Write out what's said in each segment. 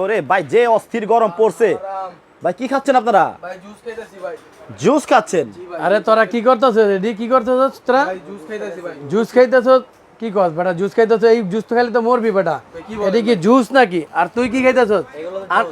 ওরে ভাই যে অস্থির গরম পড়ছে। ভাই কি খাচ্ছেন আপনারা? জুস খাইতেছি ভাই। জুস খাচ্ছেন? আরে তোরা কি করতেছ রেডি কি করতেছ তোরা? জুস খাইতেছি ভাই। জুস খাইতেছ? কি কস বেটা জুস খাইতেছ? এই জুস তো খাইলে তো মরবি বেটা। এটা কি জুস নাকি? আর তুই কি খাইতেছ? আর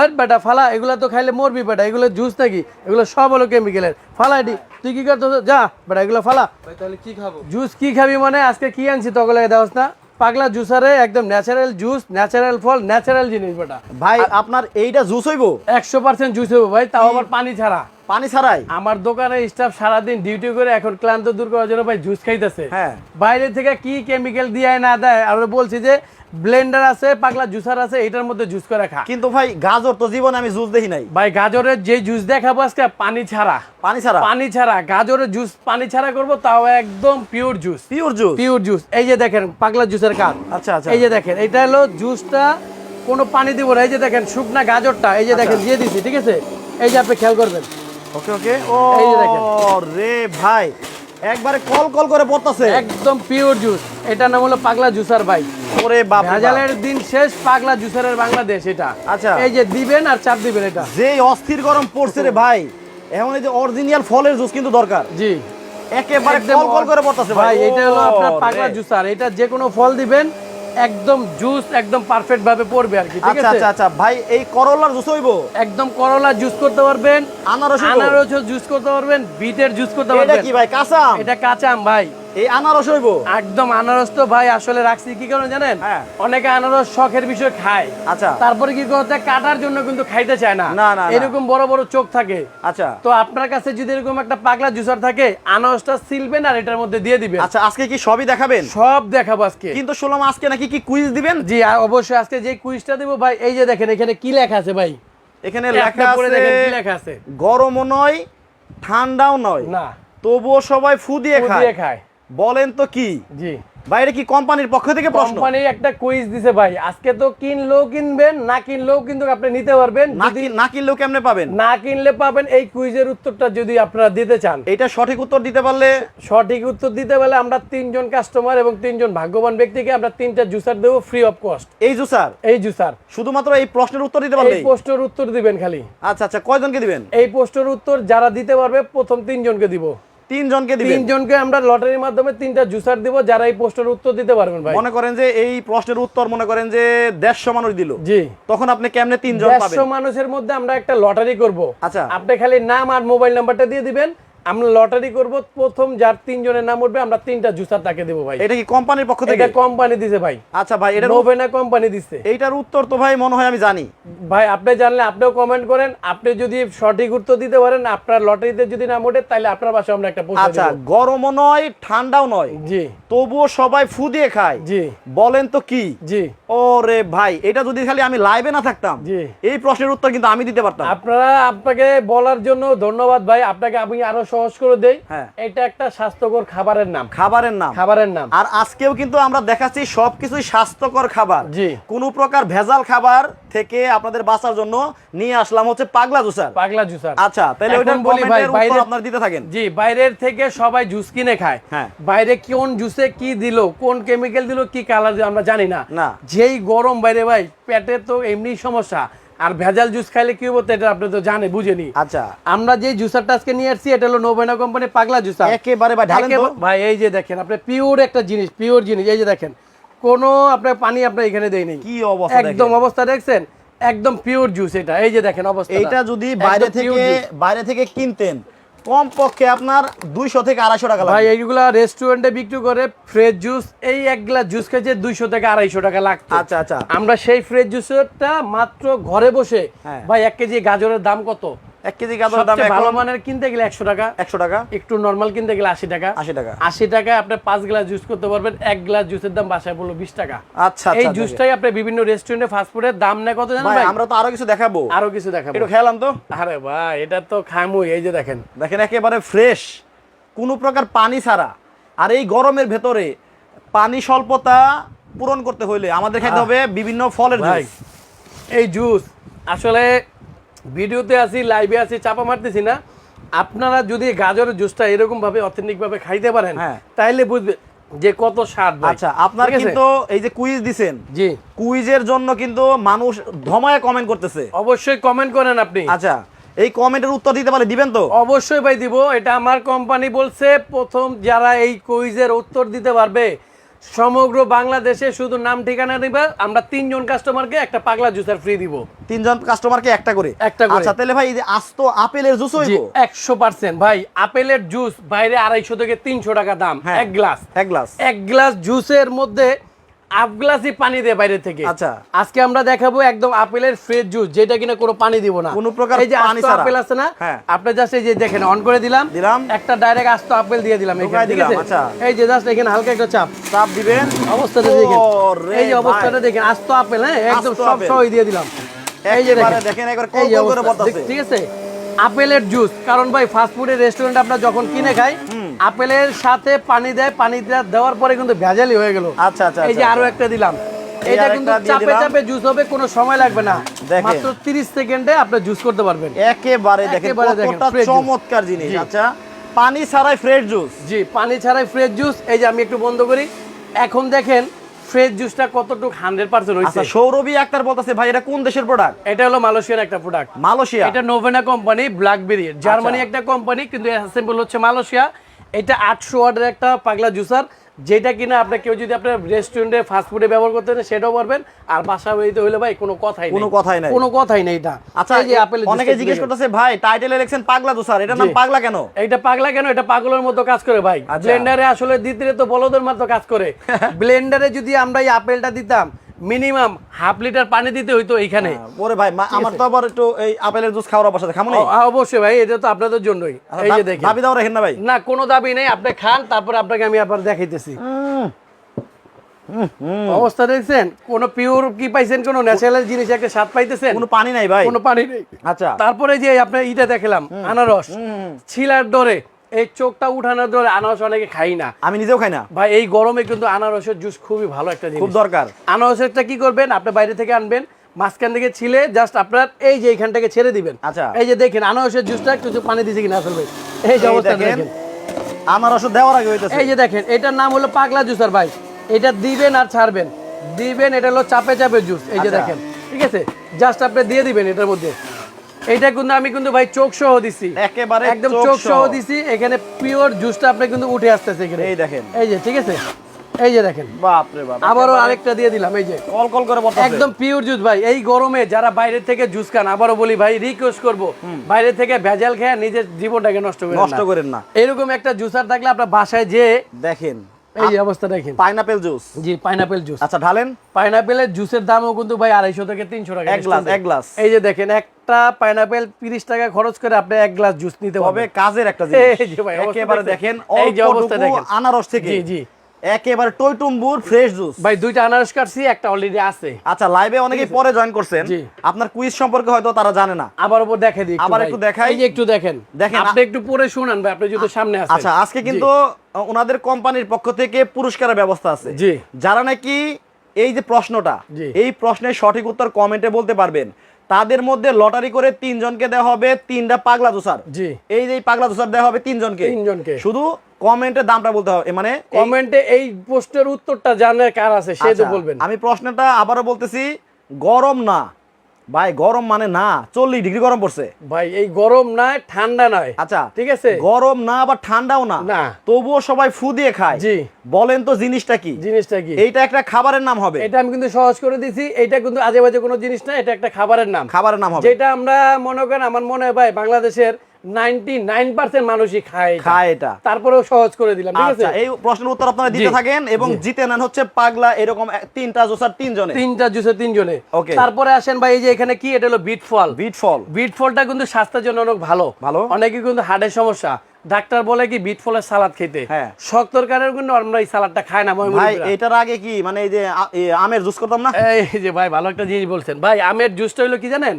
আর বেটা ফালা এগুলা তো খাইলে মরবি বেটা। এগুলো জুস নাকি? এগুলো সব হলো কেমিক্যালের ফালা এটি তুই কি করতেছ? যা বেটা এগুলো ফালা। তাহলে কি খাব? জুস কি খাবি মানে? আজকে কি আনছি তগলে দেওয়াস না? পাগলা জুসারে একদম ন্যাচারাল জুস ন্যাচারাল ফল ন্যাচারাল জিনিস বেটা। ভাই আপনার এইটা জুস হইবো? একশো পার্সেন্ট জুস হইব ভাই তাও আবার পানি ছাড়া। পানি ছাড়াই? আমার দোকানে স্টাফ সারাদিন ডিউটি করে এখন ক্লান্ত দূর করার জন্য ভাই জুস খাইতেছে। হ্যাঁ। বাইরে থেকে কি কেমিক্যাল দিয়ে না দেয় আমরা বলছি যে ব্লেন্ডার আছে পাগলা জুসার আছে এটার মধ্যে জুস করে খা। কিন্তু ভাই গাজর তো জীবনে আমি জুস দেখি নাই। ভাই গাজরের যে জুস দেখাবো আজকে পানি ছাড়া। পানি ছাড়া? পানি ছাড়া। গাজরের জুস পানি ছাড়া করব তাও একদম pure juice pure juice pure juice এই যে দেখেন পাগলা জুসের কাজ আচ্ছা আচ্ছা। এই যে দেখেন এটা হলো জুসটা কোনো পানি দিব না। এই যে দেখেন শুকনা গাজরটা এই যে দেখেন দিয়ে দিছি ঠিক আছে? এই যে আপনি খেয়াল করবেন। ওকে ওকে। ও এই যে দেখেন। রে ভাই একবারে কল কল করে পড়তাছে। একদম পিওর জুস এটা নাম হলো পাগলা জুসার ভাই। ওরে বাপ। ভেজালের দিন শেষ পাগলা জুসারের বাংলাদেশ এটা। আচ্ছা। এই যে দিবেন আর চাপ দিবেন এটা। যে অস্থির গরম পড়ছে রে ভাই এমন এই যে অরিজিনাল ফলের জুস কিন্তু দরকার। জি। একেবারে কল কল করে পড়তাছে ভাই। এটা হলো আপনার পাগলা জুসার। এটা যে কোনো ফল দিবেন একদম জুস একদম পারফেক্ট ভাবে পড়বে আর কি ঠিক আচ্ছা আছে? আচ্ছা আচ্ছা। ভাই এই করলার জুস হইবো? একদম করলা জুস করতে পারবেন আনারস? আনারস জুস করতে পারবেন বিটের জুস করতে পারবেন। এটা কি ভাই কাঁচা আম? এটা কাঁচা আম ভাই। এই আনারস হইবো একদম আনারস তো ভাই আসলে রাখছি কি কারণে জানেন? হ্যাঁ। অনেকে আনারস শখের বিষয় খায়। আচ্ছা। তারপরে কি করতে কাটার জন্য কিন্তু খাইতে চায় না। না, না। এরকম বড় বড় চোখ থাকে। আচ্ছা। তো আপনার কাছে যদি এরকম একটা পাগলা জুসার থাকে আনারসটা সিলবেন আর এটার মধ্যে দিয়ে দিবেন। আচ্ছা আজকে কি সবই দেখাবেন? সব দেখাবো আজকে। কিন্তু শুনলাম আজকে নাকি কি কুইজ দিবেন? জি অবশ্যই আজকে যে কুইজটা দিব ভাই এই যে দেখেন এখানে কি লেখা আছে ভাই? এখানে লেখা আছে কি লেখা আছে। গরমও নয় ঠান্ডাও নয়। না। তবুও সবাই ফু দিয়ে খায়। খায়। বলেন তো কি? জি। বাইরে কি কোম্পানির পক্ষ থেকে প্রশ্ন? কোম্পানি একটা কুইজ দিছে ভাই। আজকে তো কিনলেও কিনবেন না কিনলেও কিন্তু আপনি নিতে পারবেন। না যদি না কিনলেও কেমনে পাবেন? না কিনলে পাবেন এই কুইজের উত্তরটা যদি আপনারা দিতে চান। এটা সঠিক উত্তর দিতে পারলে? সঠিক উত্তর দিতে পারলে আমরা তিনজন কাস্টমার এবং তিনজন ভাগ্যবান ব্যক্তিকে আমরা তিনটা জুসার দেবো ফ্রি অফ কস্ট এই জুসার এই জুসার শুধুমাত্র এই প্রশ্নের উত্তর দিতে পারলে এই পোস্টের উত্তর দিবেন খালি। আচ্ছা আচ্ছা কয়জনকে দিবেন? এই পোস্টের উত্তর যারা দিতে পারবে প্রথম তিনজনকে দিব। তিনজনকে দিবেন। তিনজনকে আমরা লটারির মাধ্যমে তিনটা জুসার দিব যারা এই প্রশ্নের উত্তর দিতে পারবেন ভাই। মনে করেন যে এই প্রশ্নের উত্তর মনে করেন যে দেড়শো মানুষ দিল। জি। তখন আপনি কেমনে তিনজন পাবেন? দেড়শো মানুষের মধ্যে আমরা একটা লটারি করব। আচ্ছা। আপনি খালি নাম আর মোবাইল নাম্বারটা দিয়ে দিবেন আমরা লটারি করব প্রথম যার তিনজনের নাম উঠবে আমরা তিনটা জুসার তাকে দেবো ভাই। এটা কি কোম্পানির পক্ষ থেকে? এটা কোম্পানি দিছে ভাই। আচ্ছা ভাই এটা নোভেনা কোম্পানি দিছে। এইটার উত্তর তো ভাই মনে হয় আমি জানি। ভাই আপনি জানলে আপনিও কমেন্ট করেন আপনি যদি সঠিক উত্তর দিতে পারেন আপনার লটারিতে যদি নাম ওঠে তাহলে আপনার বাসায় আমরা একটা পৌঁছে আচ্ছা গরমও নয় ঠান্ডাও নয়। জি। তবুও সবাই ফু দিয়ে খায়। জি। বলেন তো কি? জি। ওরে ভাই এটা যদি খালি আমি লাইভে না থাকতাম জি। এই প্রশ্নের উত্তর কিন্তু আমি দিতে পারতাম। আপনারা আপনাকে বলার জন্য ধন্যবাদ ভাই আপনাকে আমি আরও সহজ করে দেই। হ্যাঁ। এটা একটা স্বাস্থ্যকর খাবারের নাম। খাবারের নাম। খাবারের নাম। আর আজকেও কিন্তু আমরা দেখাচ্ছি সবকিছুই স্বাস্থ্যকর খাবার। জি। কোনো প্রকার ভেজাল খাবার থেকে আপনাদের বাঁচার জন্য নিয়ে আসলাম হচ্ছে পাগলা জুসার। পাগলা জুসার। আচ্ছা তাহলে ওইটার বলি ভাই, বাইরে- আপনারা দিতে থাকেন। জি বাইরের থেকে সবাই জুস কিনে খায়। হ্যাঁ। বাইরে কোন জুসে কি দিল কোন কেমিক্যাল দিল কি কালার দিল আমরা জানি না। না। যেই গরম বাইরে ভাই পেটে তো এমনি সমস্যা। আর ভেজাল জুস খাইলে কি হবে এটা আপনি তো জানে বুঝেনি। আচ্ছা। আমরা যে জুসারটা আজকে নিয়ে আসছি এটা হলো নোবেনা কোম্পানি পাগলা জুসার একেবারে ভাই ঢালেন তো। ভাই এই যে দেখেন আপনি পিওর একটা জিনিস পিওর জিনিস এই যে দেখেন কোন আপনার পানি আপনার এখানে দেই নেই। কি অবস্থা একদম অবস্থা দেখছেন? একদম পিওর জুস এটা এই যে দেখেন অবস্থা এটা যদি বাইরে থেকে বাইরে থেকে কিনতেন কম পক্ষে আপনার দুইশো থেকে আড়াইশো টাকা ভাই এইগুলা রেস্টুরেন্টে বিক্রি করে ফ্রেশ জুস এই এক গ্লাস জুস খেয়েছে দুইশো থেকে আড়াইশো টাকা লাগতো। আচ্ছা আচ্ছা। আমরা সেই ফ্রেশ জুসটা মাত্র ঘরে বসে হ্যাঁ। ভাই এক কেজি গাজরের দাম কত? এক কেজি গাজরের দাম ভালো মানের কিনতে গেলে একশো টাকা। একশো টাকা। একটু নর্মাল কিনতে গেলে আশি টাকা। আশি টাকা। আশি টাকায় আপনি পাঁচ গ্লাস জুস করতে পারবেন এক গ্লাস জুসের দাম বাসায় পড়ল বিশ টাকা। আচ্ছা এই আচ্ছা জুসটাই আপনি বিভিন্ন রেস্টুরেন্টে ফাস্টফুডের দাম নেয় কত জানেন ভাই আমরা তো আরও কিছু দেখাবো। আরও কিছু দেখাবো। একটু খেলাম তো। আরে ভাই এটা তো খামুই এই যে দেখেন। দেখেন একেবারে ফ্রেশ কোনো প্রকার পানি ছাড়া। আর এই গরমের ভেতরে পানি স্বল্পতা পূরণ করতে হইলে আমাদের খেতে হবে বিভিন্ন ফলের জুস এই জুস আসলে ভিডিওতে আছি লাইভে আছি চাপা মারতেছি না। আপনারা যদি গাজরের জুসটা এরকম ভাবে অথেন্টিক ভাবে খাইতে পারেন হ্যাঁ। তাইলে বুঝবে যে কত স্বাদ আচ্ছা আপনার কিন্তু এই যে কুইজ দিছেন জি। কুইজের জন্য কিন্তু মানুষ ধমায় কমেন্ট করতেছে। অবশ্যই কমেন্ট করেন আপনি। আচ্ছা এই কমেন্টের উত্তর দিতে পারে দিবেন তো? অবশ্যই ভাই দিব এটা আমার কোম্পানি বলছে প্রথম যারা এই কুইজের উত্তর দিতে পারবে সমগ্র বাংলাদেশে শুধু নাম ঠিকানা দিবে আমরা তিনজন কাস্টমারকে একটা পাগলা জুসার ফ্রি দিব। তিনজন কাস্টমারকে একটা করে? একটা করে। আচ্ছা তাহলে ভাই এই যে আস্ত আপেলের জুস হইব? একশো পার্সেন্ট ভাই আপেলের জুস বাইরে আড়াইশো থেকে তিনশো টাকা দাম হ্যাঁ। এক গ্লাস এক গ্লাস এক গ্লাস জুসের মধ্যে হাফ গ্লাসই পানি দেয় বাইরে থেকে। আচ্ছা। আজকে আমরা দেখাবো একদম আপেলের ফ্রেশ জুস যেটা কিনা কোনো পানি দিব না। কোনো প্রকার এই যে পানি ছাড়া। আপেল আছে না হ্যাঁ। আপনি জাস্ট এই যে দেখেন অন করে দিলাম। দিলাম। একটা ডাইরেক্ট আস্ত আপেল দিয়ে দিলাম এখানে ঠিক আছে? আচ্ছা। এই যে জাস্ট এখানে হালকা একটা চাপ। চাপ দিবেন। অবস্থাটা দেখেন। এই যে অবস্থাটা দেখেন আস্ত আপেল হ্যাঁ? একদম সব আপেল। দিয়ে দিলাম। এই যে দেখেন। একবার কল করে বলতাছে। ঠিক আছে? আপেলের জুস কারণ ভাই ফাস্ট ফুডের রেস্টুরেন্ট আমরা যখন কিনে খাই আপেলের সাথে পানি দেয় পানি দেওয়ার পরে কিন্তু ভেজালি হয়ে গেল। আচ্ছা, আচ্ছা, এই যে আচ্ছা, আরও আচ্ছা। একটা দিলাম। এই এটা কিন্তু চাপে চাপে জুস হবে কোনো সময় লাগবে না। দেখেন। মাত্র 30 সেকেন্ডে আপনি জুস করতে পারবেন। একেবারে দেখেন কতটা চমৎকার জিনিস। আচ্ছা পানি ছাড়াই ফ্রেশ জুস জি পানি ছাড়াই ফ্রেশ জুস এই যে আমি একটু বন্ধ করি। এখন দেখেন ফ্রেশ জুসটা কতটুকু হান্ড্রেড পার্সেন্ট হয়েছে আচ্ছা সৌরভী আক্তার বলতেছে ভাই এটা কোন দেশের প্রোডাক্ট এটা হলো মালয়েশিয়ার একটা প্রোডাক্ট মালয়েশিয়া। এটা নোভেনা কোম্পানি ব্ল্যাকবেরি জার্মানি একটা কোম্পানি কিন্তু অ্যাসেম্বল হচ্ছে মালয়েশিয়া। এটা আটশো ওয়ার্ডের একটা পাগলা জুসার যেটা কিনা আপনি কেউ যদি আপনার রেস্টুরেন্টে ফাস্ট ফুডে ব্যবহার করতে চান সেটাও পারবেন। আর বাসা বাড়িতে হইলে ভাই কোনো কথাই নেই। কোনো কথাই নাই। কোনো কথাই নেই এটা। আচ্ছা এই যে আপেলের অনেকে জিজ্ঞেস। করতেছে ভাই টাইটেলে লিখছেন পাগলা জুসার এটা নাম পাগলা কেন? এইটা পাগলা কেন? এটা পাগলের মতো কাজ করে ভাই। আচ্ছা। ব্লেন্ডারে আসলে দিতে তো বলদের মতো কাজ করে। ব্লেন্ডারে যদি আমরা এই আপেলটা দিতাম মিনিমাম হাফ লিটার পানি দিতে হইতো এইখানে। ওরে ভাই আমার তো আবার একটু এই আপেলের জুস খাওয়ার অবস্থা খামো ও, অবশ্যই ভাই এটা তো আপনাদের জন্যই। এই যে দেখেন। দাবি দাও রাখেন না ভাই? না কোনো দাবি নেই আপনি খান তারপর আপনাকে আমি আবার দেখাইতেছি। অবস্থা দেখছেন? কোন পিওর কি পাইছেন কোন ন্যাচারাল জিনিস একটা স্বাদ পাইতেছেন? কোনো পানি নাই ভাই। কোনো পানি নেই। আচ্ছা। তারপরে যে আপনার ইটা দেখলাম আনারস। ছিলার ডরে এই চোখটা উঠানোর ডরে আনারস অনেকে খাই না। আমি নিজেও খাই না। ভাই এই গরমে কিন্তু আনারসের জুস খুবই ভালো একটা খুব জিনিস। দরকার। আনারসেরটা কি করবেন? আপনি বাইরে থেকে আনবেন মাঝখান থেকে ছিলে জাস্ট আপনার এই যে এইখান থেকে ছেড়ে দিবেন। আচ্ছা। এই যে দেখেন আনারসের জুসটা পানি দিছে কিনা আসলে এই যে অবস্থা দেখেন, ওষুধ দেওয়ার আগে হইতেছে। এই যে দেখেন এটার নাম হলো পাগলা জুসার ভাই। এটা দিবেন আর ছাড়বেন। দিবেন এটা হলো চাপে চাপে জুস এই যে আচ্ছা। দেখেন ঠিক আছে? জাস্ট আপনি দিয়ে দিবেন এটার মধ্যে। এইটা কিন্তু আমি কিন্তু ভাই চোখ সহ দিছি। একেবারে একদম চোখ সহ। দিছি। এখানে পিওর জুসটা আপনি কিন্তু উঠে আসতেছে এখানে। এই দেখেন। এই যে ঠিক আছে? এই যে দেখেন। বাপ রে বাপ আবারও আরেকটা দিয়ে দিলাম এই যে। কল কল করে বলতেছে। একদম পিওর জুস ভাই। এই গরমে যারা বাইরে থেকে জুস খান আবারও বলি ভাই রিকোয়েস্ট করব বাইরে থেকে ভেজাল খেয়ে নিজের জীবনটাকে নষ্ট করে নষ্ট করেন না। এরকম একটা জুসার থাকলে আপনার বাসায় যে দেখেন এই অবস্থা দেখেন। পাইনাপেল জুস জি পাইনাপেল জুস আচ্ছা ঢালেন। পাইনাপেলের জুসের দামও কিন্তু ভাই আড়াইশো থেকে তিনশো টাকা এক গ্লাস এক গ্লাস এই যে দেখেন একটা পাইনাপেল তিরিশ টাকা খরচ করে আপনি এক গ্লাস জুস নিতে হবে কাজের একটা জিনিস। একেবারে দেখেন। এই যে অবস্থা দেখেন। আনারস থেকে। জি, জি। একেবারে টইটুম্বুর ফ্রেশ জুস ভাই দুইটা আনারস কাটছি একটা অলরেডি আছে। আচ্ছা লাইভে অনেকেই পরে জয়েন করছেন। আপনার কুইজ সম্পর্কে হয়তো তারা জানে না। আবার উপর দেখে দিই আবার একটু দেখাই। এই যে একটু দেখেন। দেখেন, আপনি একটু পরে শুনান ভাই আপনি যদি সামনে আসেন আচ্ছা আজকে কিন্তু ওনাদের কোম্পানির পক্ষ থেকে পুরস্কারের ব্যবস্থা আছে। জি। যারা নাকি এই যে প্রশ্নটা এই প্রশ্নের সঠিক উত্তর কমেন্টে বলতে পারবেন। তাদের মধ্যে লটারি করে তিনজনকে দেওয়া হবে তিনটা পাগলা দোসার জি। এই যে পাগলা দোসার দেওয়া হবে তিনজনকে তিনজনকে। শুধু কমেন্টের দামটা বলতে হবে মানে কমেন্টে এই পোস্টের উত্তরটা জানার কার আছে সে তো আচ্ছা, বলবেন আমি প্রশ্নটা আবারও বলতেছি গরম না ভাই গরম মানে না চল্লিশ ডিগ্রি গরম পড়ছে। ভাই এই গরম না ঠান্ডা নয়। আচ্ছা ঠিক আছে? গরম না আবার ঠান্ডাও না। না। তবুও সবাই ফু দিয়ে খায়। জি। বলেন তো জিনিসটা কি? জিনিসটা কি? এইটা একটা খাবারের নাম হবে। এটা আমি কিন্তু সহজ করে দিছি। এটা কিন্তু আজে বাজে কোনো জিনিস না এটা একটা খাবারের নাম। খাবারের নাম হবে। যেটা আমরা মনে করেন আমার মনে হয় ভাই বাংলাদেশের নাইনটি নাইন পার্সেন্ট মানুষই খায় খায় এটা। তারপরেও সহজ করে দিলাম ঠিক আছে? আচ্ছা এই প্রশ্নের উত্তর আপনারা দিতে থাকেন এবং জিতে নেন হচ্ছে পাগলা এরকম তিনটা জোসার তিনজনে। তিনটা জুসে তিনজনে। তারপরে আসেন ভাই এই যে এখানে কি এটা হলো বিট ফল। বিট ফল। বিট ফলটা কিন্তু স্বাস্থ্যের জন্য অনেক ভালো। ভালো। অনেকে কিন্তু হার্টের সমস্যা। ডাক্তার বলে কি বিট ফলের সালাদ খেতে। হ্যাঁ। কিন্তু আমরা এই সালাদটা খাই না ভাই এটার আগে কি মানে এই যে আমের জুস করতাম না? এই যে ভাই ভালো একটা জিনিস বলছেন। ভাই আমের জুসটা হলো কি জানেন?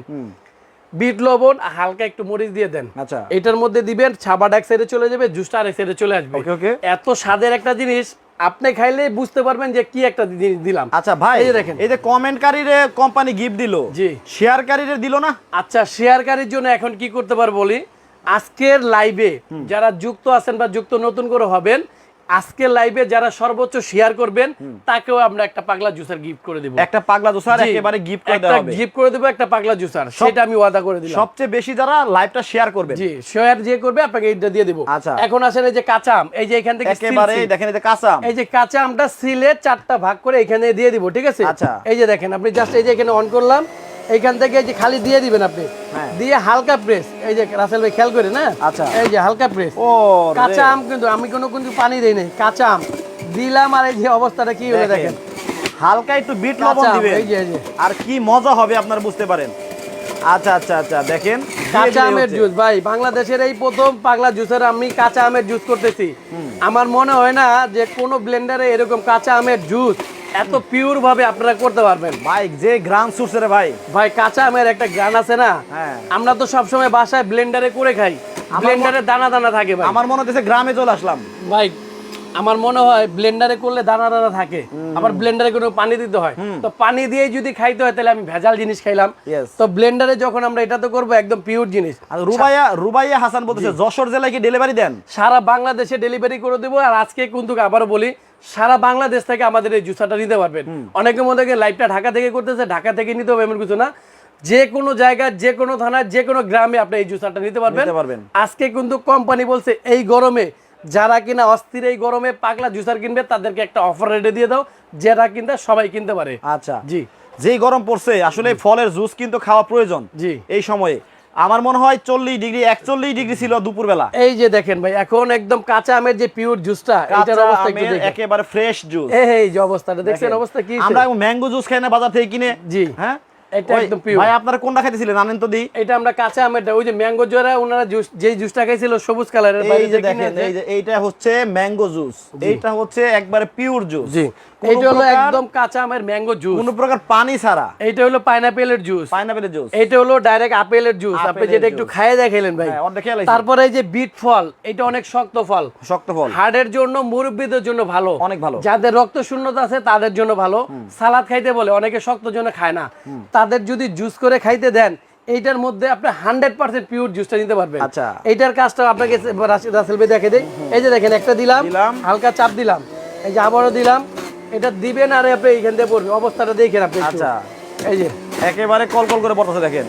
বিট লবণ হালকা একটু মরিচ দিয়ে দেন। আচ্ছা। এটার মধ্যে দিবেন ছাবাটা এক সাইডে চলে যাবে জুসটা আরেক সাইডে চলে আসবে। okay. এত স্বাদের একটা জিনিস আপনি খাইলে বুঝতে পারবেন যে কি একটা জিনিস দিলাম। আচ্ছা ভাই এই দেখেন। এই যে কমেন্টকারীরে কোম্পানি গিফট দিল জি। শেয়ারকারীরে দিল না? আচ্ছা শেয়ারকারীর জন্য এখন কি করতে পারব বলি? আজকের লাইভে যারা যুক্ত আছেন বা যুক্ত নতুন করে হবেন আজকে লাইভে যারা সর্বোচ্চ শেয়ার করবেন তাকেও আমরা একটা পাগলা জুসার গিফট করে দেবো। একটা পাগলা জুসার একেবারে গিফট করে দেওয়া হবে। গিফট করে দেবো একটা পাগলা জুসার সেটা আমি ওয়াদা করে দিলাম। সবচেয়ে বেশি যারা লাইভটা শেয়ার করবে জি শেয়ার যে করবে আপনাকে এটা দিয়ে দেবো। আচ্ছা। এখন আসেন এই যে কাঁচা আম। এই যে এখান থেকে একেবারে দেখেন এই যে কাঁচা আম। এই যে কাঁচা আমটা সিলে চারটা ভাগ করে এখানে দিয়ে দিব ঠিক আছে? আচ্ছা। এই যে দেখেন আপনি জাস্ট এই যে এখানে অন করলাম। এইখান থেকে এই যে খালি দিয়ে দিবেন আপনি। হ্যাঁ। দিয়ে হালকা প্রেস এই যে রাসেল ভাই খেয়াল করে না আচ্ছা। এই যে হালকা প্রেস ও কাঁচা আম কিন্তু আমি কোনো কিন্তু পানি দেই নাই কাঁচা আম। দিলাম আর এই যে অবস্থাটা কি হলো দেখেন। দেখেন। হালকা একটু বিট লবণ দিবেন। এই যে, এই যে। আর কি মজা হবে আপনারা বুঝতে পারেন। আচ্ছা আচ্ছা আচ্ছা দেখেন। কাঁচা আমের জুস ভাই বাংলাদেশের এই প্রথম পাগলা জুসের আমি কাঁচা আমের জুস করতেছি। আমার মনে হয় না যে কোনো ব্লেন্ডারে এরকম কাঁচা আমের জুস এত পিওর ভাবে আপনারা করতে পারবেন। ভাই যে গ্রাম সুরছে রে ভাই। ভাই কাঁচা আমের একটা গ্রান আছে না? হ্যাঁ। আমরা তো সবসময় বাসায় ব্লেন্ডারে করে খাই। ব্লেন্ডারে দানা দানা থাকে ভাই। আমার মনে হচ্ছে গ্রামে চলে আসলাম। ভাই আমার মনে হয় ব্লেন্ডারে করলে দানা দানা থাকে আবার ব্লেন্ডারে কোনো পানি দিতে হয়। তো পানি দিয়ে যদি খাইতে হয় তাহলে আমি ভেজাল জিনিস খাইলাম। তো ব্লেন্ডারে যখন আমরা এটা তো করব একদম পিওর জিনিস। রুবাইয়া রুবাইয়া হাসান বলতেছে যশোর জেলায় কি ডেলিভারি দেন? সারা বাংলাদেশে ডেলিভারি করে দেবো আর আজকে কিন্তু আবারও বলি সারা বাংলাদেশ থেকে আমাদের এই জুসাটা নিতে পারবেন। অনেকের মধ্যে লাইভটা ঢাকা থেকে করতেছে ঢাকা থেকে নিতে হবে এমন কিছু না। যে কোনো জায়গায় যে কোনো থানায় যে কোনো গ্রামে আপনি এই পারবেন। নিতে পারবেন। আজকে কিন্তু কোম্পানি বলছে এই গরমে যারা কিনা অস্থির এই গরমে পাগলা জুসার কিনবে তাদেরকে একটা অফার রেটে দিয়ে দাও। যেটা কিনতে সবাই কিনতে পারে। আচ্ছা। জি। যেই গরম পড়ছে আসলে ফলের জুস কিন্তু খাওয়া প্রয়োজন জি। এই সময়ে। আমার মনে হয় চল্লিশ ডিগ্রি একচল্লিশ ডিগ্রি ছিল দুপুরবেলা। এই যে দেখেন ভাই এখন একদম কাঁচা আমের যে পিওর জুসটা এটার অবস্থা একটু একেবারে ফ্রেশ জুস এই এই যে অবস্থাটা দেখছেন অবস্থা কি? আমরা ম্যাঙ্গো জুস খাই না বাজার থেকে কিনে। জি। হ্যাঁ? এটা একদম পিওর ভাই আপনারা কোনটা খাইতেছিলেন? আনেন তো দি এটা আমরা কাঁচা আমেরটা ওই যে ম্যাঙ্গো জোরা ওনারা জুস যেই জুসটা খাইছিল সবুজ কালারের এই যে দেখেন এই যে এইটা হচ্ছে ম্যাঙ্গো জুস। এইটা হচ্ছে একবারে পিওর জুস। জি। হলো একদম কাঁচা আমের ম্যাঙ্গো জুস কোনো প্রকার পানি ছাড়া। এইটা হলো পাইনাপেলের জুস পাইনাপেলের জুস এইটা হলো ডাইরেক্ট আপেলের জুস আপনি যেটা একটু। খাইয়ে দেখাইলেন ভাই। হ্যাঁ। তারপরে এই যে বিট ফল এটা অনেক শক্ত ফল শক্ত ফল হার্টের জন্য মুরব্বীদের জন্য ভালো। অনেক ভালো। যাদের রক্ত শূন্যতা আছে তাদের জন্য ভালো। সালাদ খাইতে বলে অনেকে শক্ত জন্য খায় না। তাদের যদি জুস করে খাইতে দেন এইটার মধ্যে আপনি হান্ড্রেড পার্সেন্ট পিওর জুসটা নিতে পারবেন। আচ্ছা। এইটার কাজটা আপনাকে রাসেল ভাই দেখে দেয় এই যে দেখেন একটা দিলাম দিলাম। হালকা চাপ দিলাম। এই যে আবারও দিলাম। এটা দিবেন আর আপনি এইখান দিয়ে পড়বে। অবস্থাটা দেখেন আপনি আচ্ছা। এই যে। একেবারে কল কল করে পড়তেছে দেখেন।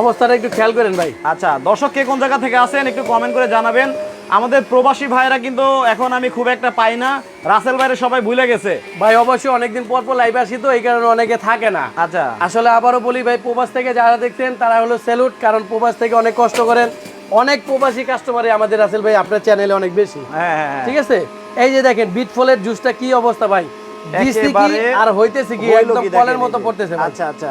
অবস্থাটা একটু খেয়াল করেন ভাই। আচ্ছা দর্শক কে কোন জায়গা থেকে আসেন একটু কমেন্ট করে জানাবেন। আমাদের প্রবাসী ভাইরা কিন্তু এখন আমি খুব একটা পাই না। রাসেল ভাইরে সবাই ভুলে গেছে। ভাই অবশ্যই অনেকদিন পর পর লাইভ আসি তো এই কারণে অনেকে থাকে না। আচ্ছা। আসলে আবারও বলি ভাই প্রবাস থেকে যারা দেখছেন তারা হলো স্যালুট কারণ প্রবাস থেকে অনেক কষ্ট করেন। অনেক প্রবাসী কাস্টমারই আমাদের রাসেল ভাই আপনার চ্যানেলে অনেক বেশি। হ্যাঁ হ্যাঁ হ্যাঁ। ঠিক আছে? এই যে দেখেন বিট ফলের জুসটা কি অবস্থা ভাই? আর হইতেছে কি? একদম ফলের মতো পড়তেছে আচ্ছা আচ্ছা।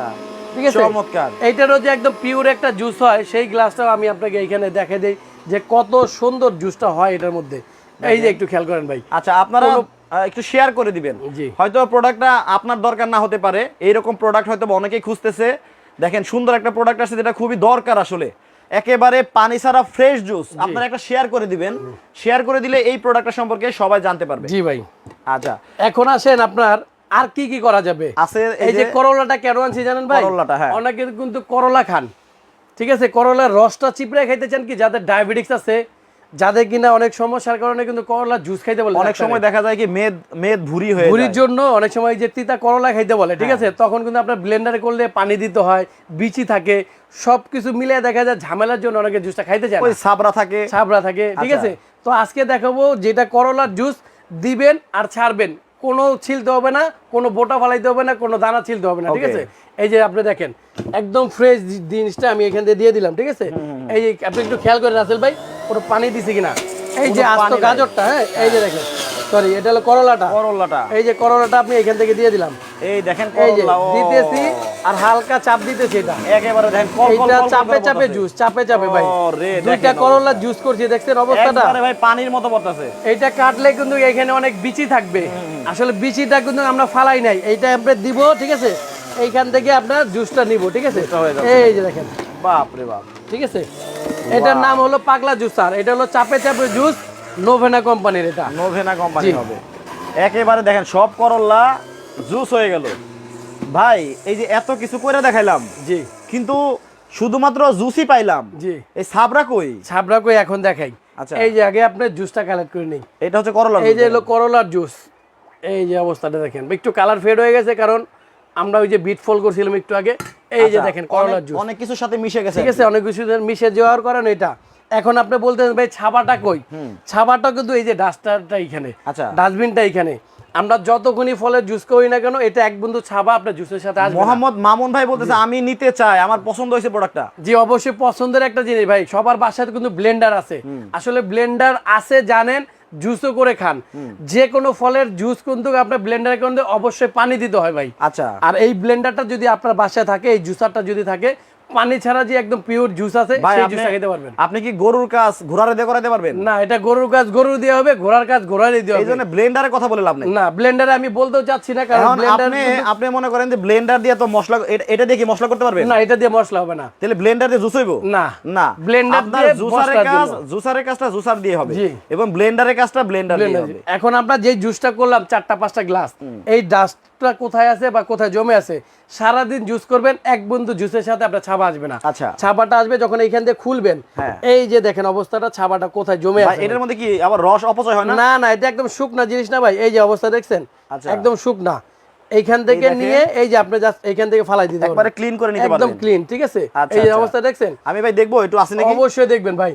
ঠিক আছে? চমৎকার। এইটারও যে একদম পিওর একটা জুস হয় সেই গ্লাসটাও আমি আপনাকে এইখানে দেখে দেই যে কত সুন্দর জুসটা হয় এটার মধ্যে। এই যে একটু খেয়াল করেন ভাই। আচ্ছা আপনারা একটু শেয়ার করে দিবেন। হয়তো প্রোডাক্টটা আপনার দরকার না হতে পারে। এইরকম প্রোডাক্ট হয়তো অনেকেই খুঁজতেছে। দেখেন সুন্দর একটা প্রোডাক্ট আছে যেটা খুবই দরকার আসলে। একেবারে পানি ছাড়া ফ্রেশ জুস আপনারা একটা শেয়ার করে দিবেন। শেয়ার করে দিলে এই প্রোডাক্টটা সম্পর্কে সবাই জানতে পারবে। জি ভাই। আচ্ছা। এখন আসেন আপনার আর কি কি করা যাবে? আছে এই যে করলাটা কেন আনছি জানেন ভাই? করলাটা, হ্যাঁ। অনেকে কিন্তু করলা খান। ঠিক আছে করলার রসটা চিপড়ে খাইতে চান কি? যাদের ডায়াবেটিস আছে যাদের কিনা অনেক সমস্যার কারণে কিন্তু করলা জুস খাইতে বলে অনেক সময় দেখা যায় কি মেদ মেদ ভুরি হয়ে ভুরির জন্য অনেক সময় যে তিতা করলা খাইতে বলে ঠিক আছে? তখন কিন্তু আপনার ব্লেন্ডারে করলে পানি দিতে হয় বিচি থাকে সব কিছু মিলে দেখা যায় ঝামেলার জন্য অনেকে জুসটা খাইতে চায় ওই সাবরা থাকে। ছাবড়া থাকে ঠিক আচ্ছা। আছে? তো আজকে দেখাবো যেটা করলার জুস দিবেন আর ছাড়বেন। কোনো ছিলতে হবে না কোনো বোটা ফালাইতে হবে না কোনো দানা ছিলতে হবে না ঠিক আছে? এই যে আপনি দেখেন একদম ফ্রেশ জিনিসটা আমি এখান থেকে দিয়ে দিলাম ঠিক আছে? এই যে আপনি একটু খেয়াল করে রাসেল ভাই পুরো পানি দিছি কিনা? এই যে আস্ত গাজরটা হ্যাঁ এই যে দেখেন। সরি এটা হলো করলাটা। করলাটা। এই যে করলাটা আপনি এখান থেকে দিয়ে দিলাম। এই দেখেন এই যে করলা দিতেছি আর হালকা চাপ দিতেছি এটা। একেবারে দেখেন কল কল চাপে চাপে জুস চাপে চাপে ভাই। দুইটা করলার জুস করছি দেখছেন অবস্থাটা? একবারে ভাই পানির মতো পড়তেছে। এইটা কাটলে কিন্তু এখানে অনেক বিচি থাকবে। আসলে বিচিটা কিন্তু আমরা ফালাই নাই। এইটা আমরা দিব ঠিক আছে? এইখান থেকে আপনার জুসটা নিব ঠিক আছে। এই যে দেখেন। বাপ রে বাপ। ঠিক আছে? এটার নাম হলো পাগলা জুসার এটা হলো চাপে চাপে জুস নোভেনা কোম্পানির এটা। নোভেনা কোম্পানি হবে। একেবারে দেখেন সব করল্লা জুস হয়ে গেল। ভাই এই যে এত কিছু করে দেখাইলাম জি। কিন্তু শুধুমাত্র জুসই পাইলাম। জি। এই সাবরা কই? সাবরা কই এখন দেখাই। আচ্ছা। এই যে আগে আপনি জুসটা কালেক্ট করে নিই এটা হচ্ছে করলা এই যে হলো করলার জুস। এই যে অবস্থাটা দেখেন। একটু কালার ফেড হয়ে গেছে কারণ আমরা ওই যে বিট ফল করছিলাম একটু আগে এই যে দেখেন করলার জুস আচ্ছা, অনেক কিছুর সাথে মিশে গেছে ঠিক আছে অনেক কিছু মিশে যাওয়ার কারণে এটা। এখন আপনি বলতেছেন ভাই ছাবাটা কই? ছাবাটা কিন্তু এই যে ডাস্টারটা এখানে আচ্ছা। ডাস্টবিনটা এখানে। আমরা যতক্ষণই ফলের জুস করি না কেন এটা এক বন্ধু ছাবা আপনার জুসের সাথে আসবে মোহাম্মদ মামুন ভাই বলতেছে আমি নিতে চাই আমার পছন্দ হয়েছে প্রোডাক্টটা জি অবশ্যই পছন্দের একটা জিনিস ভাই সবার বাসায় কিন্তু ব্লেন্ডার আছে। আসলে ব্লেন্ডার আছে জানেন জুসও করে খান। যে কোনো ফলের জুস কিন্তু আপনার ব্লেন্ডারের কিন্তু অবশ্যই পানি দিতে হয় ভাই। আচ্ছা। আর এই ব্লেন্ডারটা যদি আপনার বাসায় থাকে এই জুসারটা যদি থাকে পানি ছাড়া যে একদম পিওর জুস আছে সেই আপনি জুসটা খেতে পারবেন। আপনি কি গরুর কাজ ঘোড়ারে দিয়ে করাতে পারবেন? না এটা গরুর কাজ গরু দিয়ে হবে ঘোড়ার কাজ ঘোড়ার দিয়ে হবে। জন্য ব্লেন্ডারে কথা বলে লাভ নেই। না ব্লেন্ডারে আমি বলতেও চাচ্ছি না কারণ ব্লেন্ডার আপনি আপনি মনে করেন যে ব্লেন্ডার দিয়ে তো মশলা এটা- দিয়ে কি মশলা করতে পারবেন? না এটা দিয়ে মশলা হবে না। তাহলে ব্লেন্ডার দিয়ে জুস হইব? না। না। ব্লেন্ডার দিয়ে জুসারের কাজ। জুসারের কাজটা জুসার দিয়ে হবে। এবং ব্লেন্ডারের কাজটা ব্লেন্ডার দিয়ে হবে। এখন আমরা যে জুসটা করলাম চারটা পাঁচটা গ্লাস এই ডাস্টটা কোথায় আছে বা কোথায় জমে আছে সারাদিন জুস করবেন এক বন্ধু জুসের সাথে আপনার ছাপা আসবে না। আচ্ছা। ছাপাটা আসবে যখন এইখান দিয়ে খুলবেন হ্যাঁ। এই যে দেখেন অবস্থাটা ছাপাটা কোথায় জমে আছে। এটার মধ্যে কি আবার রস অপচয় হয় না? না না এটা একদম শুকনা জিনিস না ভাই এই যে অবস্থা দেখছেন? আচ্ছা। একদম শুকনা। এইখান থেকে নিয়ে এই যে আপনি জাস্ট এইখান থেকে ফালাই দিতে একবারে পারবেন। ক্লিন করে নিতে একদম ক্লিন ঠিক আছে? আচ্ছা, এই যে আচ্ছা। অবস্থা দেখছেন? আমি ভাই দেখব একটু আছে নাকি? অবশ্যই দেখবেন ভাই।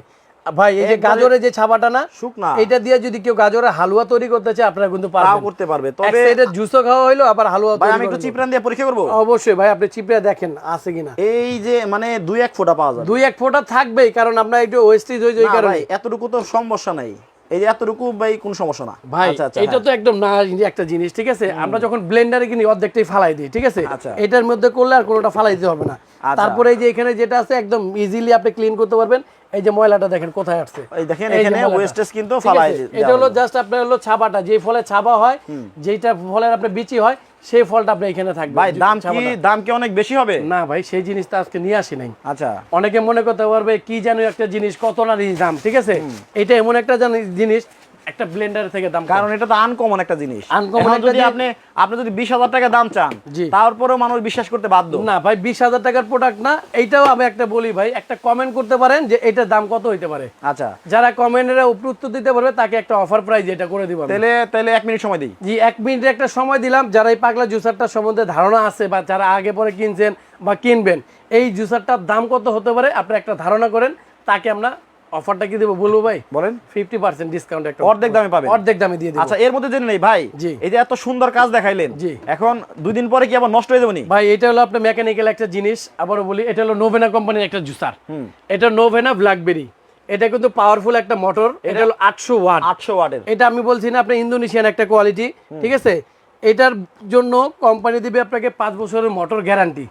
ভাই এই যে গাজরের যে ছাপাটা না শুকনা। এটা দিয়ে যদি কেউ গাজরের হালুয়া তৈরি করতে চায় আপনারা কিন্তু পারবেন। করতে পারবে। তবে সাইডে জুসও খাওয়া হইল আবার হালুয়া ভাই আমি একটু করে দিয়ে পরীক্ষা করব। অবশ্যই ভাই আপনি চিপড়ে দেখেন আছে কিনা। এই যে মানে দুই এক ফোঁটা পাওয়া যাবে। দুই এক ফোঁটা থাকবেই কারণ আপনার একটু ওয়েস্টেজ হয়ে যায় কারণে। ভাই এতটুকু তো সমস্যা নাই। এই যে এতটুকু ভাই কোনো সমস্যা না। ভাই আচ্ছা আচ্ছা এটা হ্যাঁ। তো একদম না একটা জিনিস ঠিক আছে? আমরা যখন ব্লেন্ডারে কিনি অর্ধেকটাই ফালাই দিই ঠিক আছে? আচ্ছা। এটার মধ্যে করলে আর কোনোটা ফালাই দিতে হবে না। তারপরে এই যে এখানে যেটা আছে একদম ইজিলি আপনি ক্লিন করতে পারবেন। এই যে ময়লাটা দেখেন কোথায় আসছে? এই দেখেন এখানে ওয়েস্টেজ কিন্তু ফালাই এটা হলো। জাস্ট আপনার হলো ছাবাটা যে ফলে ছাবা হয় যেটা ফলের আপনার বিচি হয় সেই ফলটা আপনি এখানে থাকবে। ভাই দাম কি দাম কি অনেক বেশি হবে? না ভাই সেই জিনিসটা আজকে নিয়ে আসি নাই। আচ্ছা। অনেকে মনে করতে পারবে কি জানো একটা জিনিস কত না দাম ঠিক আছে? এটা এমন একটা জানি- জিনিস একটা ব্লেন্ডার থেকে দাম কারণ এটা তো আনকমন একটা জিনিস। একটা যদি আপনি আপনি যদি বিশ হাজার টাকা দাম চান তারপরেও মানুষ বিশ্বাস করতে বাধ্য। না ভাই বিশ হাজার টাকার প্রোডাক্ট না এইটাও আমি একটা বলি ভাই একটা কমেন্ট করতে পারেন যে এটার দাম কত হইতে পারে। আচ্ছা। যারা কমেন্টের উপর উত্তর দিতে পারবে তাকে একটা অফার প্রাইস এটা করে দিব তাহলে তাহলে এক মিনিট সময় দিই। জি এক মিনিটে একটা সময় দিলাম যারা এই পাগলা জুসারটার সম্বন্ধে ধারণা আছে বা যারা আগে পরে কিনছেন বা কিনবেন এই জুসারটার দাম কত হতে পারে? আপনি একটা ধারণা করেন তাকে আমরা অফারটা কি দেবো বলব ভাই? বলেন। ফিফটি পার্সেন্ট ডিসকাউন্ট একটা অর্ধেক দামে পাবেন। অর্ধেক দামে দিয়ে আচ্ছা এর মধ্যে জেনে নেই ভাই। জি। এই যে এত সুন্দর কাজ দেখাইলেন জি। এখন দুই দিন পরে কি আবার নষ্ট হয়ে যাবনি ভাই এটা হলো আপনার মেকানিক্যাল একটা জিনিস আবারও বলি এটা হলো নোভেনা কোম্পানির একটা জুসার। এটা নোভেনা ব্ল্যাকবেরি এটা কিন্তু পাওয়ারফুল একটা মোটর এটা হলো আটশো ওয়াট। আটশো ওয়াটের। এটা আমি বলছি না আপনার ইন্দোনেশিয়ান একটা কোয়ালিটি ঠিক আছে? এটার জন্য কোম্পানি দিবে আপনাকে পাঁচ বছরের মোটর গ্যারান্টি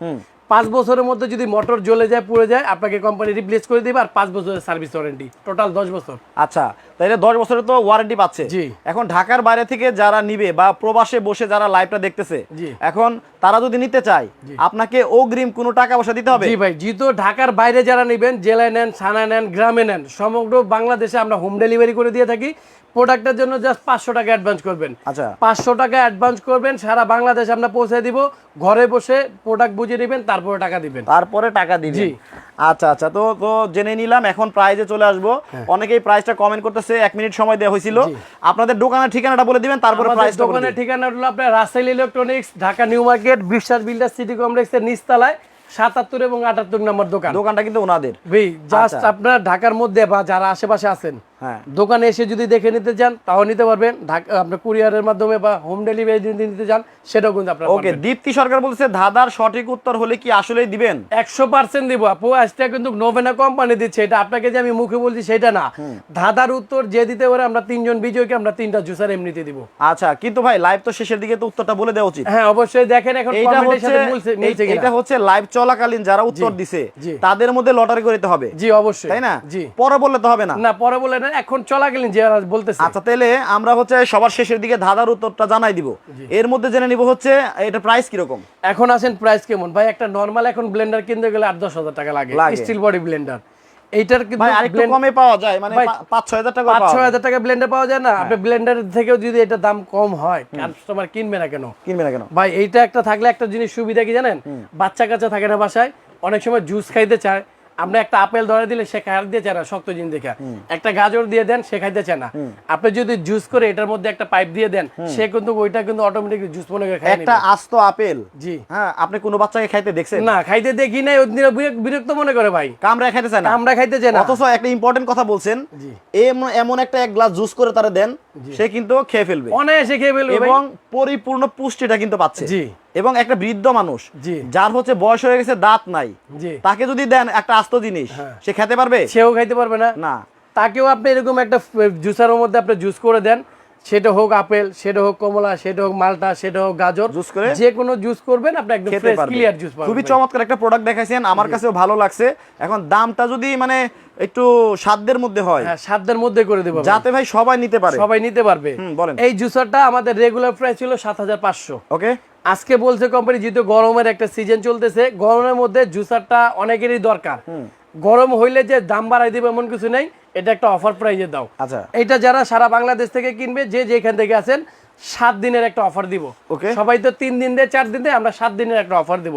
পাঁচ বছরের মধ্যে যদি মোটর জ্বলে যায় পুড়ে যায় আপনাকে কোম্পানি রিপ্লেস করে দিবে আর পাঁচ বছরের সার্ভিস ওয়ারেন্টি টোটাল দশ বছর। আচ্ছা তাহলে দশ বছরের তো ওয়ারেন্টি পাচ্ছে। জি। এখন ঢাকার বাইরে থেকে যারা নিবে বা প্রবাসে বসে যারা লাইভটা দেখতেছে জি। এখন তারা যদি নিতে চায় আপনাকে অগ্রিম কোনো টাকা পয়সা দিতে হবে? জি ভাই যেহেতু ঢাকার বাইরে যারা নেবেন জেলায় নেন থানায় নেন গ্রামে নেন সমগ্র বাংলাদেশে আমরা হোম ডেলিভারি করে দিয়ে থাকি। প্রোডাক্টের জন্য জাস্ট পাঁচশো টাকা অ্যাডভান্স করবেন। আচ্ছা। পাঁচশো টাকা অ্যাডভান্স করবেন সারা বাংলাদেশে আমরা পৌঁছে দিব ঘরে বসে প্রোডাক্ট বুঝে নেবেন তারপরে টাকা দিবেন। তারপরে টাকা দিবেন। জি। আচ্ছা আচ্ছা তো তো জেনে নিলাম এখন প্রাইজে চলে আসব। অনেকেই প্রাইসটা কমেন্ট করতেছে এক মিনিট সময় দেওয়া হয়েছিল। আপনাদের দোকানের ঠিকানাটা বলে দিবেন তারপরে বলে দোকানের ঠিকানা হলো আপনার Russell electronics Dhaka new market Biswas builder city কমপ্লেক্সের নিচতলায় সাতাত্তর এবং আটাত্তর নম্বর দোকান। দোকানটা কিন্তু ওনাদের। জাস্ট আচ্ছা। আপনার ঢাকার মধ্যে বা যারা আশেপাশে আছেন হ্যাঁ। দোকানে এসে যদি দেখে নিতে চান তাও নিতে পারবেন। ঢাকা আপনার কুরিয়ারের মাধ্যমে বা হোম ডেলিভারি যদি নিতে চান সেটাও কিন্তু আপনার ওকে দীপ্তি সরকার বলছে ধাঁধার সঠিক উত্তর হলে কি আসলেই দিবেন? একশো পার্সেন্ট দিব। আপু আজটা কিন্তু নোভেনা কোম্পানি দিচ্ছে। এটা আপনাকে যে আমি মুখে বলছি সেটা না। ধাঁধার উত্তর যে দিতে পারে আমরা তিনজন বিজয়কে আমরা তিনটা জুসার এমনিতে দিব। আচ্ছা কিন্তু ভাই লাইভ তো শেষের দিকে তো উত্তরটা বলে দেওয়া উচিত। হ্যাঁ অবশ্যই দেখেন এখন কমেন্টের হচ্ছে এটা হচ্ছে লাইভ চলাকালীন যারা উত্তর দিছে তাদের মধ্যে লটারি করতে হবে। জি অবশ্যই। তাই না? জি। পরে বললে তো হবে না। না পরে বলে না এখন চলাকালীন যে বলতেছে। আচ্ছা তাহলে আমরা হচ্ছে সবার শেষের দিকে ধাঁধার উত্তরটা জানাই দিব। এর মধ্যে জেনে নিব হচ্ছে এটা প্রাইস কীরকম? এখন আসেন প্রাইস কেমন? ভাই একটা নরমাল এখন ব্লেন্ডার কিনতে গেলে আট দশ হাজার টাকা লাগে। স্টিল বডি ব্লেন্ডার এইটার কিন্তু ভাই আরেকটু কমে পাওয়া যায় মানে ভাই, পা- পাঁচ ছয় হাজার টাকা পাঁচ পাওয়া ছয় যায়। হাজার টাকা ব্লেন্ডার পাওয়া যায় না? আপনি ব্লেন্ডার থেকেও যদি এটা দাম কম হয় কাস্টমার কিনবে না কেন? কিনবে না কেন? ভাই এইটা একটা থাকলে একটা জিনিস সুবিধা কি জানেন? বাচ্চা কাচ্চা থাকে না বাসায় অনেক সময় জুস খাইতে চায় আপনি একটা আপেল ধরে দিলে সে খাইতে দিয়ে চায় না শক্ত জিনিস দেখে। একটা গাজর দিয়ে দেন সে খাইতে চায় না আপনি যদি জুস করে এটার মধ্যে একটা পাইপ দিয়ে দেন সে কিন্তু ওইটা কিন্তু অটোমেটিক জুস মনে করে খাই একটা আস্ত আপেল। জি। হ্যাঁ আপনি কোনো বাচ্চাকে খাইতে দেখছেন? না খাইতে দেখি নাই ওই দিনে বিরক- বিরক্ত মনে করে ভাই। কামড়ায় খাইতে চায় না? আমরা খাইতে চাই না। অথচ একটা ইম্পর্টেন্ট কথা বলছেন জি। এমন এমন একটা এক গ্লাস জুস করে তারা দেন সে কিন্তু খেয়ে ফেলবে। অনায়াসে খেয়ে ফেলবে এবং পরিপূর্ণ পুষ্টিটা কিন্তু পাচ্ছে। জি। এবং একটা বৃদ্ধ মানুষ যার হচ্ছে বয়স হয়ে গেছে দাঁত নাই তাকে যদি দেন একটা আস্ত জিনিস হ্যাঁ। সে খেতে পারবে? সেও খাইতে পারবে না। না। তাকেও আপনি এরকম একটা জুসারের মধ্যে আপনি জুস করে দেন সেটা হোক আপেল সেটা হোক কমলা সেটা হোক মালটা সেটা হোক গাজর জুস করে? যে কোনো জুস করবেন আপনি একদম ফ্রেশ ক্লিয়ার জুস পাবেন খুবই চমৎকার একটা প্রোডাক্ট দেখাইছেন আমার কাছেও ভালো লাগছে। এখন দামটা যদি মানে একটু সাধ্যের মধ্যে হয় হ্যাঁ সাতদের মধ্যে করে দেবো যাতে ভাই সবাই নিতে পারে। সবাই নিতে পারবে। বলেন। এই জুসারটা আমাদের রেগুলার প্রাইস ছিল সাত হাজার পাঁচশো। ওকে। আজকে বলছে কোম্পানি যেহেতু গরমের একটা সিজন চলতেছে গরমের মধ্যে জুসারটা অনেকেরই দরকার। গরম হইলে যে দাম বাড়াই দিবে এমন কিছু নেই এটা একটা অফার প্রাইজে দাও। আচ্ছা। এটা যারা সারা বাংলাদেশ থেকে কিনবে যে যেখান থেকে আছেন সাত দিনের একটা অফার দিব. সবাই তো তিন দিন দেয় চার দিন দেয় আমরা সাত দিনের একটা অফার দিব।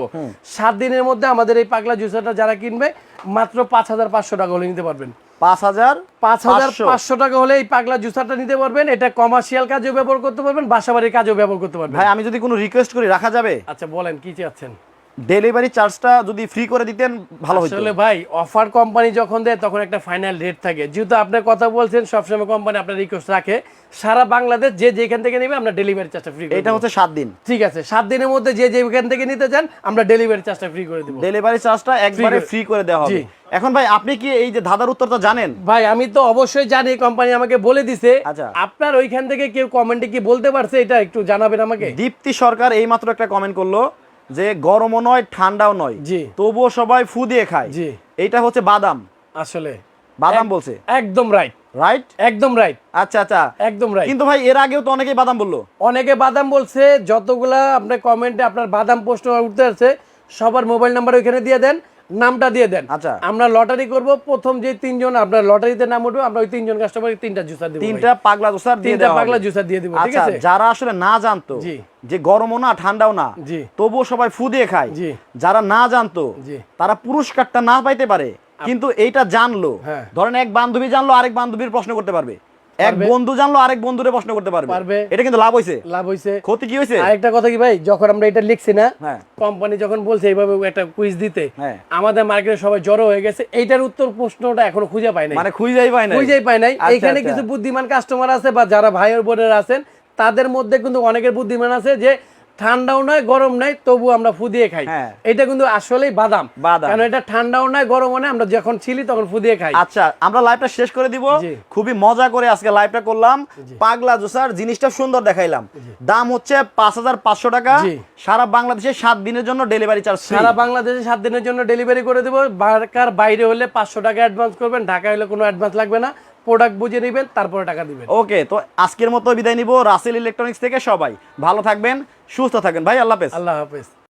সাত দিনের মধ্যে আমাদের এই পাগলা জুসারটা যারা কিনবে মাত্র পাঁচ হাজার পাঁচশো টাকা হলে নিতে পারবেন। পাঁচ হাজার পাঁচ হাজার পাঁচশো। পাঁচশো। টাকা হলে এই পাগলা জুসারটা নিতে পারবেন এটা কমার্শিয়াল কাজেও ব্যবহার করতে পারবেন বাসাবাড়ির কাজেও ব্যবহার করতে পারবেন। ভাই আমি যদি কোনো রিকোয়েস্ট করি রাখা যাবে? আচ্ছা বলেন কি চাচ্ছেন? ডেলিভারি চার্জটা যদি ফ্রি করে দিতেন ভালো হতো আসলে ভাই অফার কোম্পানি যখন দেয় তখন একটা ফাইনাল রেট থাকে। যেহেতু আপনি কথা বলছেন সবসময় কোম্পানি আপনার রিকোয়েস্ট রাখে। সারা বাংলাদেশ যে যেখান থেকে নেবে আমরা ডেলিভারি চার্জটা ফ্রি এটা হচ্ছে সাত দিন। ঠিক আছে সাত দিনের মধ্যে যে যেখান থেকে নিতে চান আমরা ডেলিভারি চার্জটা ফ্রি করে দিব। ডেলিভারি চার্জটা একবারে ফ্রি করে দেওয়া হবে। এখন ভাই আপনি কি এই যে ধাঁধার উত্তরটা জানেন? ভাই আমি তো অবশ্যই জানি কোম্পানি আমাকে বলে দিছে। আচ্ছা। আপনার ওইখান থেকে কেউ কমেন্টে কি বলতে পারছে এটা একটু জানাবেন আমাকে? দীপ্তি সরকার এই মাত্র একটা কমেন্ট করল যে গরমও নয় ঠান্ডাও নয়। জি। তবুও সবাই ফু দিয়ে খায়। জি। এইটা হচ্ছে বাদাম। আসলে। বাদাম বলছে। একদম রাইট রাইট একদম রাইট আচ্ছা আচ্ছা। একদম রাইট কিন্তু ভাই এর আগেও তো অনেকেই বাদাম বলল। অনেকে বাদাম বলছে যতগুলা আপনার কমেন্টে আপনার বাদাম পোস্ট উঠতে আছে সবার মোবাইল নাম্বার ওইখানে দিয়ে দেন। নামটা দিয়ে দেন আচ্ছা। আমরা লটারি করব প্রথম যে তিনজন আপনার লটারিতে নাম উঠবে আমরা ওই তিনজন কাস্টমারকে তিনটা জুসার দিব তিনটা পাগলা জুসার দিয়ে তিনটা পাগলা জুসার দিয়ে দিব ঠিক আচ্ছা আছে যারা আসলে না জানতো। যে গরমও না ঠান্ডাও না। তবুও সবাই ফু দিয়ে খায়। যারা না জানতো। তারা পুরস্কারটা না পাইতে পারে কিন্তু এইটা জানলো হ্যাঁ। ধরেন এক বান্ধবী জানলো আরেক বান্ধবীর প্রশ্ন করতে পারবে এক বন্ধু জানলো আরেক বন্ধুরে প্রশ্ন করতে পারবে পারবে। এটা কিন্তু লাভ হইছে লাভ হইছে ক্ষতি কি হইছে আরেকটা কথা কি ভাই যখন আমরা এটা লিখছি না হ্যাঁ। কোম্পানি যখন বলছে এইভাবে একটা কুইজ দিতে হ্যাঁ। আমাদের মার্কেটে সবাই জড়ো হয়ে গেছে এইটার উত্তর প্রশ্নটা এখনও খুঁজে পাই নাই মানে খুঁজেই পায় নাই খুঁজেই পাই নাই এখানে এইখানে আচ্ছা। কিছু বুদ্ধিমান কাস্টমার আছে বা যারা ভাইয়ের বোনের আছেন তাদের মধ্যে কিন্তু অনেকের বুদ্ধিমান আছে যে ঠান্ডাও নয় গরম নয় তবু আমরা ফুদিয়ে খাই। হ্যাঁ। এটা কিন্তু আসলেই বাদাম। বাদাম। কারণ এটা ঠান্ডাও নয় গরমও নয় আমরা যখন ছিলি তখন ফুদিয়ে খাই। আচ্ছা আমরা লাইভটা শেষ করে দিব। খুবই মজা করে আজকে লাইভটা করলাম। পাগলা জুসার জিনিসটা সুন্দর দেখাইলাম। দাম হচ্ছে পাঁচ হাজার পাঁচশো টাকা। সারা বাংলাদেশে সাত দিনের জন্য ডেলিভারি চার্জ সারা বাংলাদেশে সাত দিনের জন্য ডেলিভারি করে দেবো। ঢাকার বাইরে হলে পাঁচশো টাকা অ্যাডভান্স করবেন ঢাকা হলে কোনো অ্যাডভান্স লাগবে না। প্রোডাক্ট বুঝে নেবেন তারপরে টাকা দিবেন। ওকে তো আজকের মতো বিদায় নিব। রাসেল ইলেকট্রনিক্স থেকে সবাই ভালো থাকবেন। সুস্থ থাকেন। ভাই আল্লাহ হাফেজ। আল্লাহ হাফেজ।